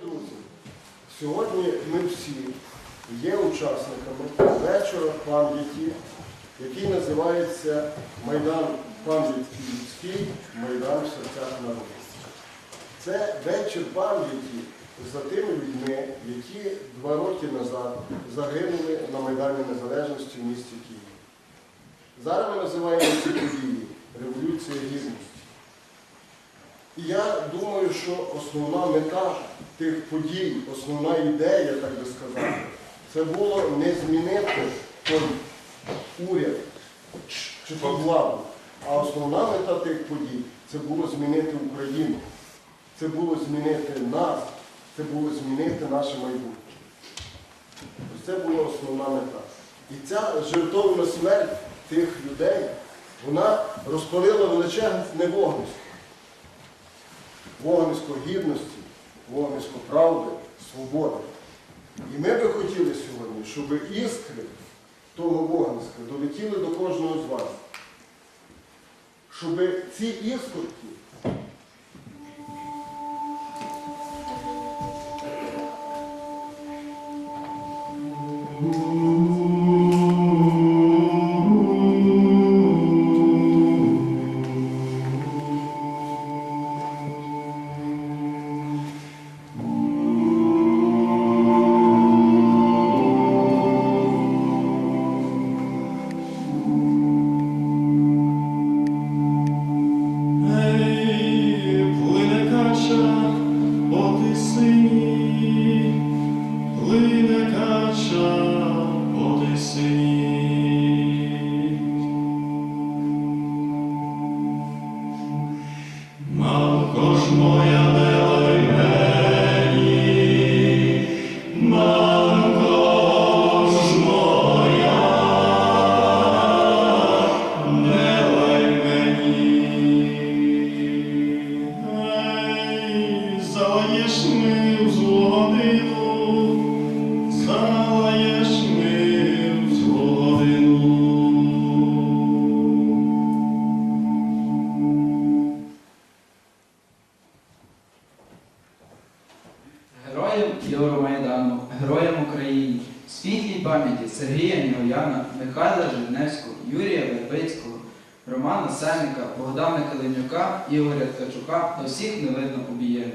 друзі, сьогодні ми всі є учасниками вечора пам'яті, який називається Майдан пам'яті людський, Майдан в серцях народу. Це вечір пам'яті за тими людьми, які два роки назад загинули на Майдані Незалежності в місті Києві. Зараз ми називаємо ці події Революція Гідності. І я думаю, що основна мета тих подій, основна ідея, так би сказати, це було не змінити той уряд чи ту владу, а основна мета тих подій це було змінити Україну, це було змінити нас, це було змінити наше майбутнє. Це була основна мета. І ця жертовна смерть тих людей, вона розпалила величезне вогнище. Вогнисько гідності, вогнисько правди, свободи. І ми би хотіли сьогодні, щоб іскри того вогниська долетіли до кожного з вас. Щоб ці іскорки Героям Євромайдану, героям України, світлій пам'яті Сергія Нігояна, Михайла Жирневського, Юрія Вербицького, Романа Сенника, Богдана Калинюка, Ігоря Ткачука та всіх невидно убієнних.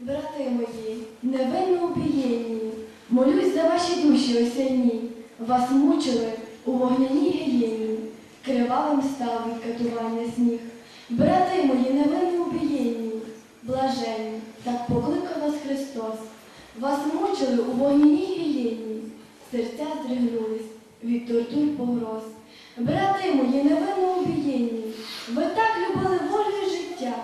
Брати мої, невинно убієнні, молюсь за ваші душі осяйні, вас мучили у вогняній гієні, катування сніг. Брати мої, невинно убієнні, блаженні, так покликав вас Христос. Вас мучили у вогняній гієні, серця здригнулись від тортур погроз. Брати мої, невинно убієнні, ви так любили волю життя.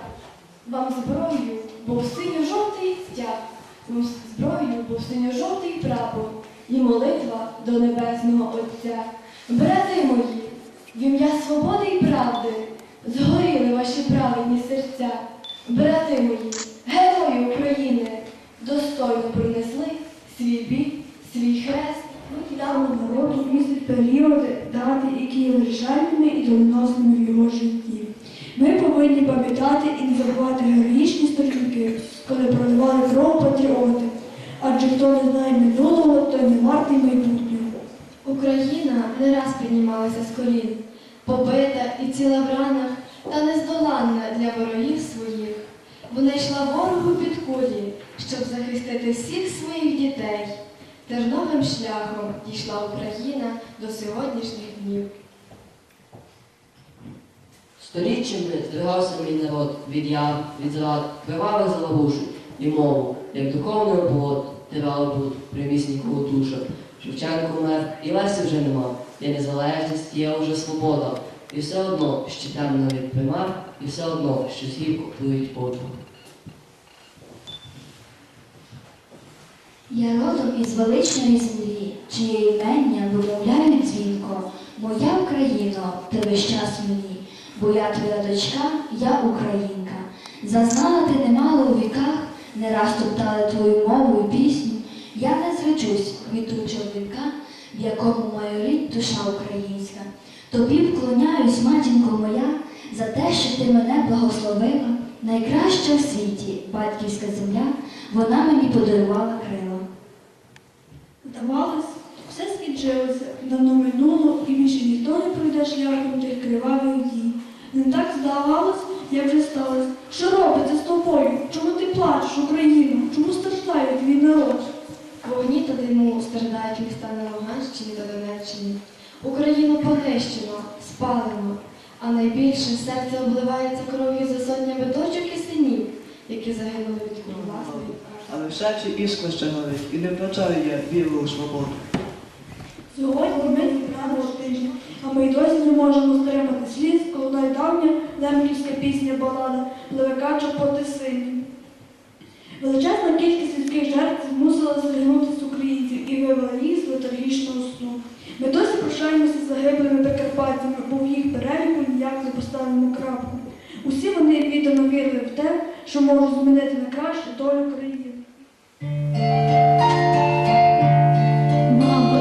Вам зброю був синьо-жовтий стяг, вам зброю був синьо-жовтий прапор і молитва до небесного Отця. Брати мої, в ім'я свободи і правди згоріли ваші праведні серця. Брати мої, герої України, достойно принесли свій біль, свій хрест. Давно народу містить періоди, дати, які є вирішальними і доленосними в його житті. Ми повинні пам'ятати і не забувати героїчні сторінки, коли проливали кров патріоти. Адже хто не знає минулого, той не вартий майбутнього. Україна не раз піднімалася з колін, побита і ціла в ранах, та нездоланна для ворогів своїх. Вона йшла ворогу під кулі, щоб захистити всіх своїх дітей. Терновим шляхом дійшла Україна до сьогоднішніх днів. Сторіччями здригався мій народ від ям, від зрад, кривавих заловушень і мову, як духовний оплот, тирали буд, примісненького душа. Шевченко вмер, і Лесі вже нема, є незалежність, є уже свобода. І все одно, що темно від примар, і все одно, що згірко плюють подруг. Я родом із величної землі, чиє імення вимовляють дзвінко. Моя Україно, ти весь час мені, бо я твоя дочка, я українка. Зазнала ти немало у віках, не раз топтали твою мову і пісню. Я не зречусь від чоловіка, в якому майорить душа українська. Тобі вклоняюсь, матінко моя, за те, що ти мене благословила. Найкраща в світі батьківська земля, вона мені подарувала крила. Здавалось, все скінчилося, давно минуло, і більше ніхто не пройде шляхом тих кривавих дій. Не так здавалось, як вже сталося. Що робиться з тобою? Чому ти плачеш, Україну? Чому страждає твій народ? Страждають міста на Луганщині та Донеччині. Україну понищено, спалено, а найбільше серце обливається кров'ю за сотнями дочок і синів, які загинули від власної. Але в серці іскра ще горить, і не втрачаю я віру у свободу. Сьогодні ми зібрали тиждень, а ми й досі не можемо стримати сліз, коли найдавня лемківська пісня балада пливе кача поти сині. Величезна кількість людських жертв змусила звернутися українців і вивела їх з летаргічного сну. Ми досі прощаємося з загиблими прикарпатцями, бо в їх переліку ніяк не поставимо крапку. Усі вони віддано вірили в те, що можуть змінити на краще долю країни. Мамо,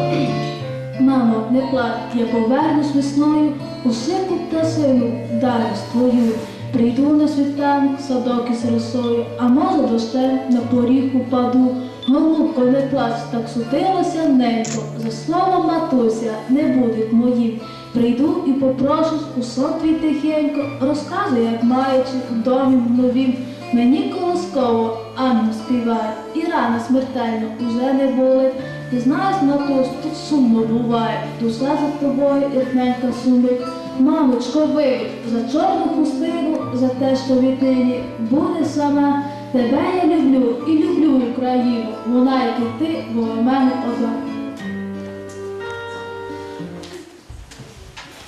мамо, не плач, я повернусь весною, у сику та сину вдарюсь твою. Прийду на світанок, садок із росою, а може дощем на поріг упаду. Голубко, не плач, так сутилося ненько, за словом матуся, не буде моїм. Прийду і попрошу у сон твій тихенько, розказуй, як маючи в домі в новім. Мені колосково Анну співає, і рана смертельно уже не болить. Ти знаєш, Матусь, тут сумно буває, душа за тобою рідненька сумить. Мамочко, вибач за чорну пустину, за те, що віднині буде сама. Тебе я люблю і люблю Україну, вона, як і ти, була в мене одна.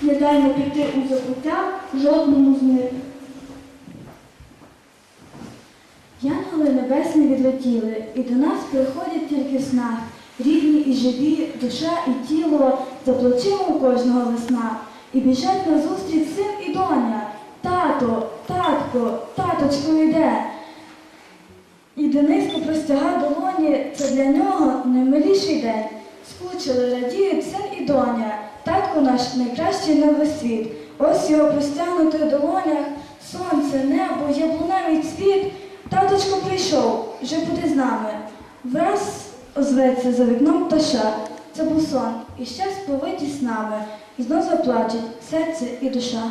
Не даймо піти у забуття жодному з них. Янголи небесні відлетіли, і до нас приходять тільки в снах. Рідні і живі, душа і тіло, за плечима у кожного весна. І біжать назустріч син і доня. Тато, татко, таточко йде. І Денисько простяга долоні, це для нього наймиліший день. Скучили, радіють син і доня, татко наш найкращий на весь світ. Ось його простягнутий в долонях, сонце, небо, яблуневий цвіт. Таточко прийшов, вже буде з нами. Враз озветься за вікном пташа. Це був сон, і ще сповиті з нами. Знов заплачуть серце і душа.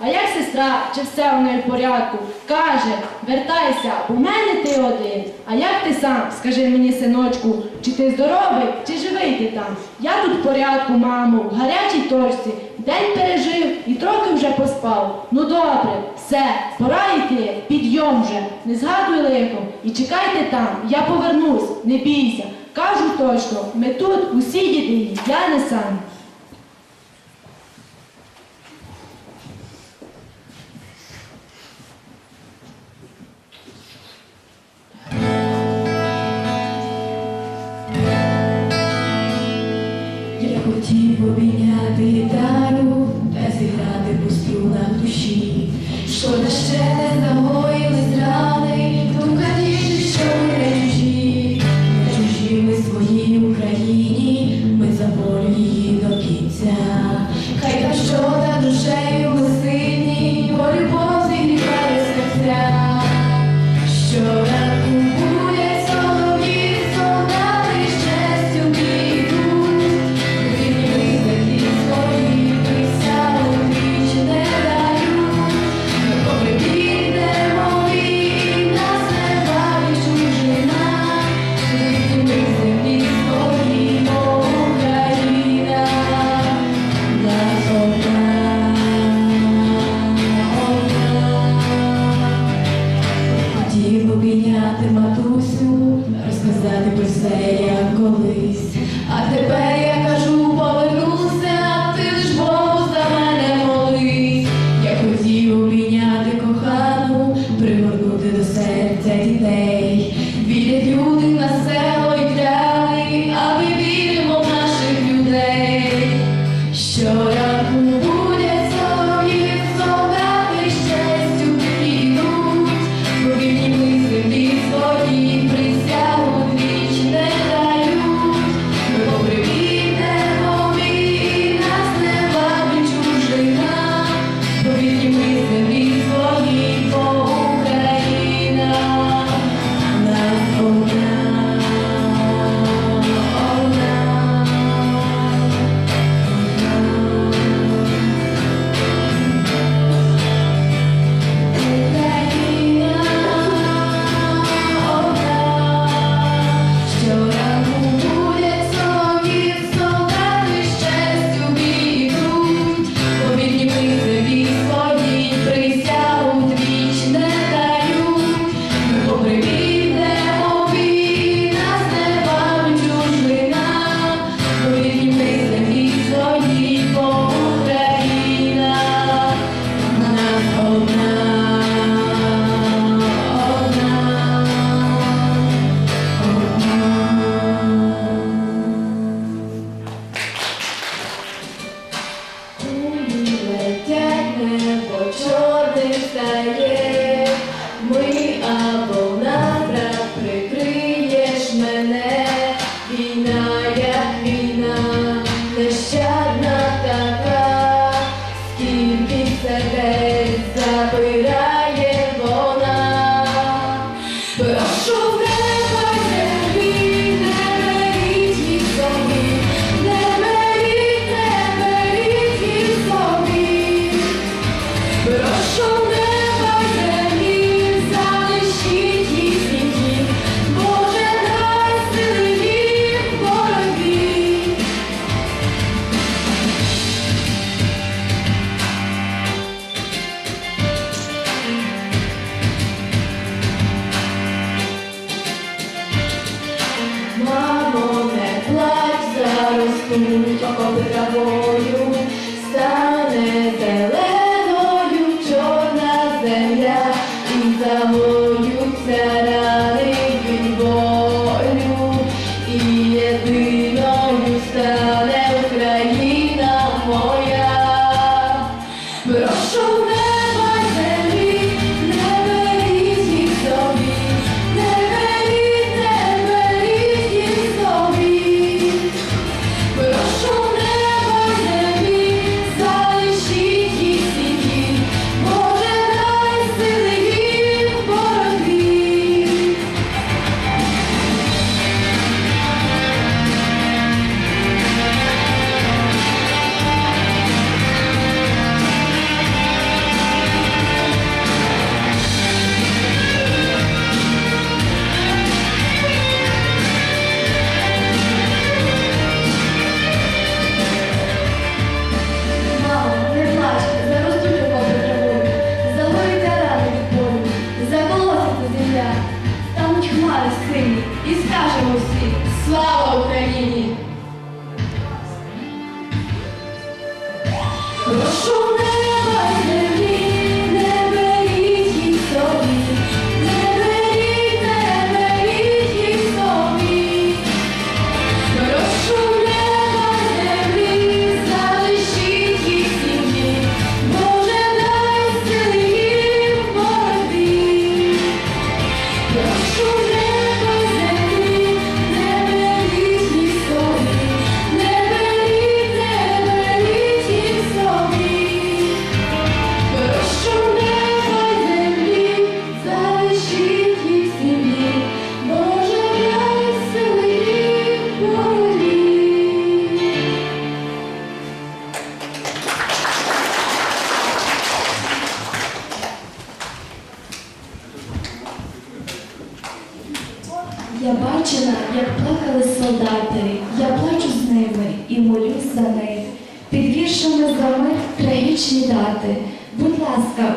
А як сестра, чи все у неї в порядку, каже, вертайся, у мене ти один. А як ти сам, скажи мені, синочку, чи ти здоровий, чи живий ти там? Я тут в порядку, мамо, в гарячій торсі, день пережив і трохи вже поспав. Ну добре, все, пора йти, підйом вже, не згадуй лихом. І чекайте там, я повернусь, не бійся. Кажу точно, ми тут усі діти, я не сам. We done.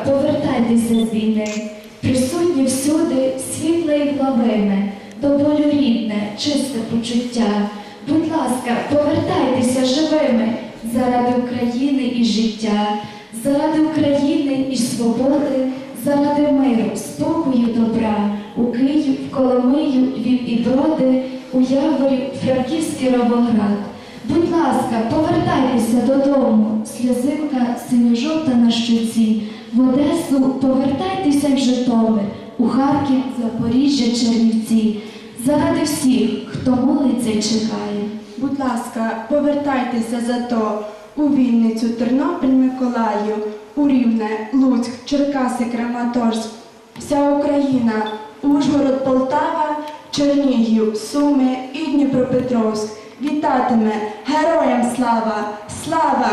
Повертайтеся з війни. Присутні всюди світле і плавиме, до болю рідне, чисте почуття. Будь ласка, повертайтеся живими заради України і життя, заради України і свободи, заради миру, спокою, добра. У Київ, Коломию, Львів і Броди, у Яворі, Франківський Ровоград. Будь ласка, повертайтеся додому, сльозинка синьо-жовта на щоці. В Одесу повертайтеся в Житомир, у Харків, Запоріжжя, Чернівці. Заради всіх, хто молиться і чекає. Будь ласка, повертайтеся за то у Вінницю, Тернопіль, Миколаїв, у Рівне, Луцьк, Черкаси, Краматорськ, вся Україна, Ужгород, Полтава, Чернігів, Суми і Дніпропетровськ. Вітатиме героям слава! Слава!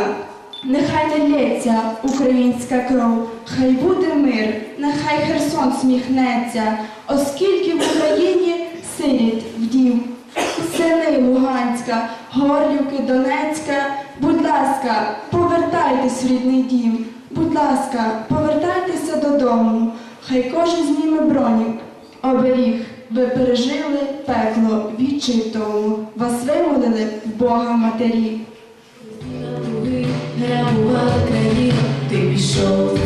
Нехай не лється українська кров, хай буде мир, нехай Херсон сміхнеться, оскільки в Україні сиріт вдів. Сини Луганська, Горлівки, Донецька, будь ласка, повертайтесь в рідний дім. Будь ласка, повертайтеся додому. Хай кожен зніме броню. Оберіг, ви пережили пекло відчай тому. Вас вимолили в Бога матері. Грабувала країну, ти пішов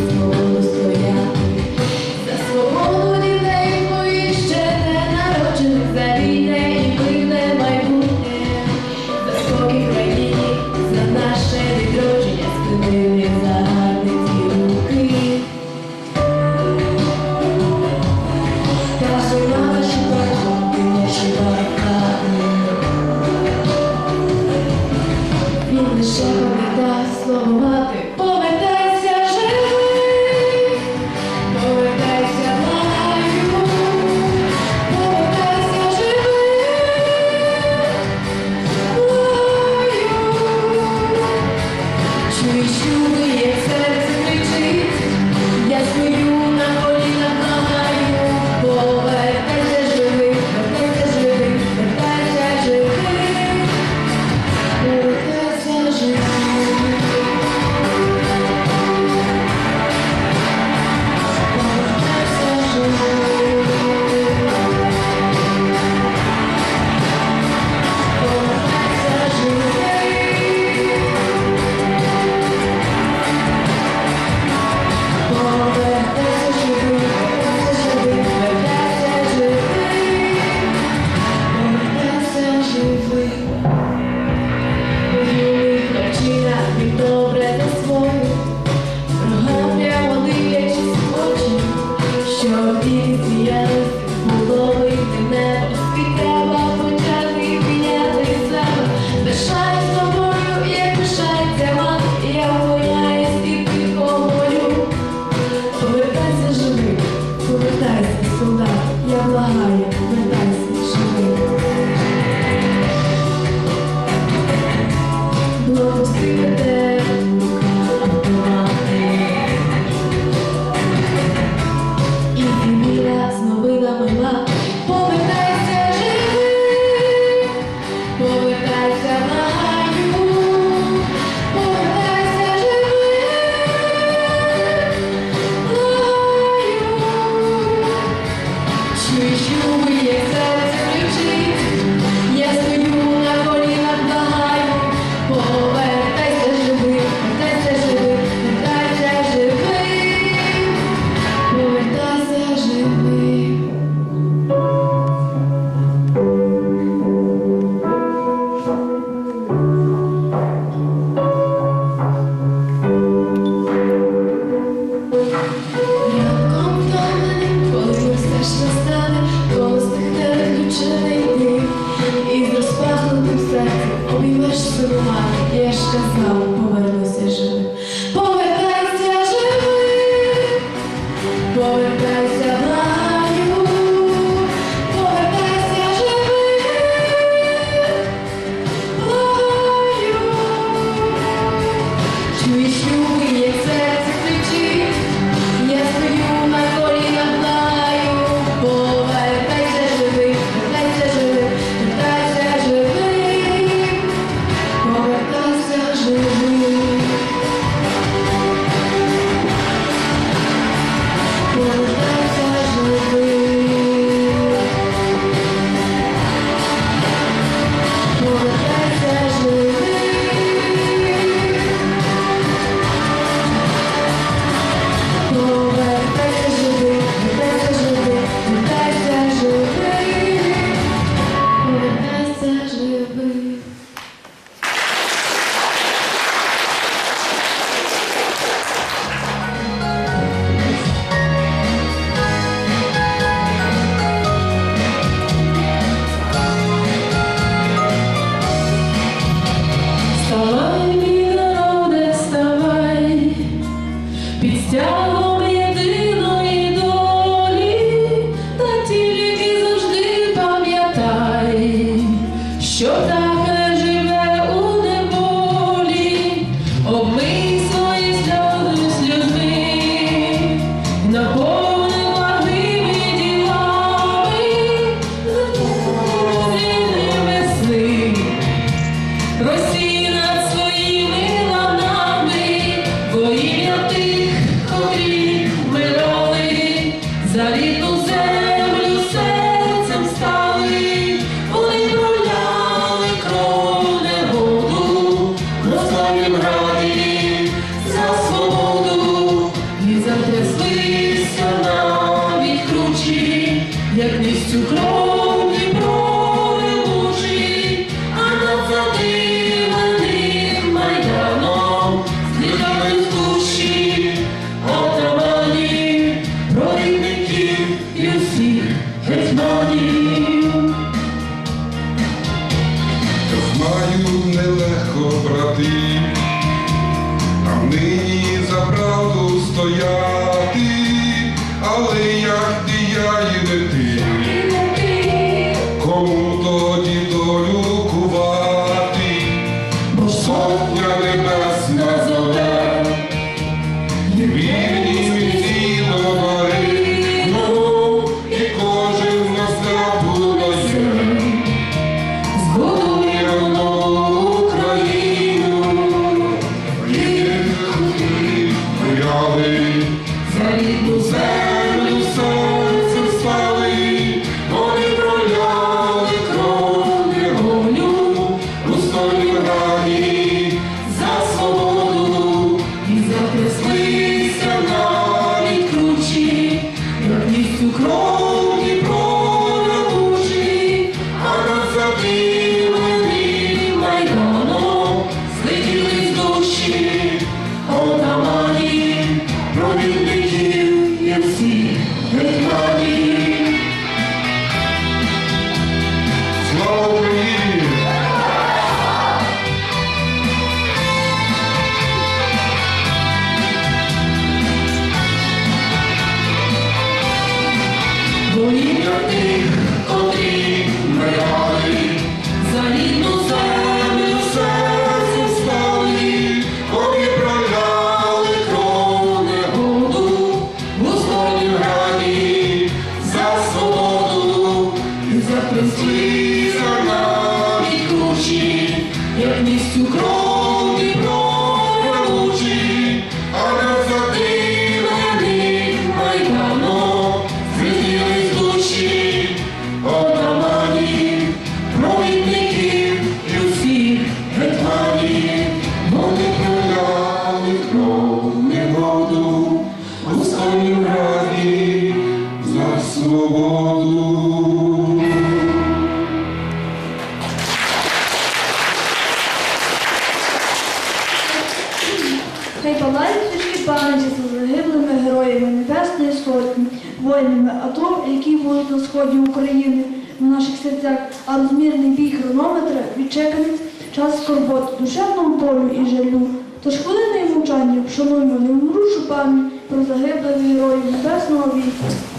На сході України в наших серцях, а розмірний бій хронометра відчеканий час скорбот, душевному болю і жалю. Тож хвилиною мовчання вшануємо невмрушу пам'ять про загиблих героїв Небесного війська.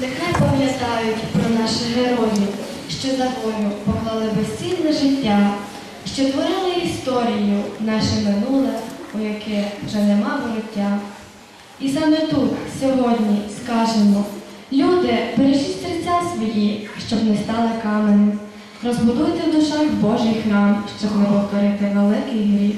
Нехай пам'ятають про наших героїв, що за волю поклали безцінне життя, що творили історію наше минуле, у яке вже вороття. І саме тут сьогодні скажемо, люди, бережіть серця свої, щоб не стали каменем. Розбудуйте в душах Божий храм, щоб не повторити великий гріх.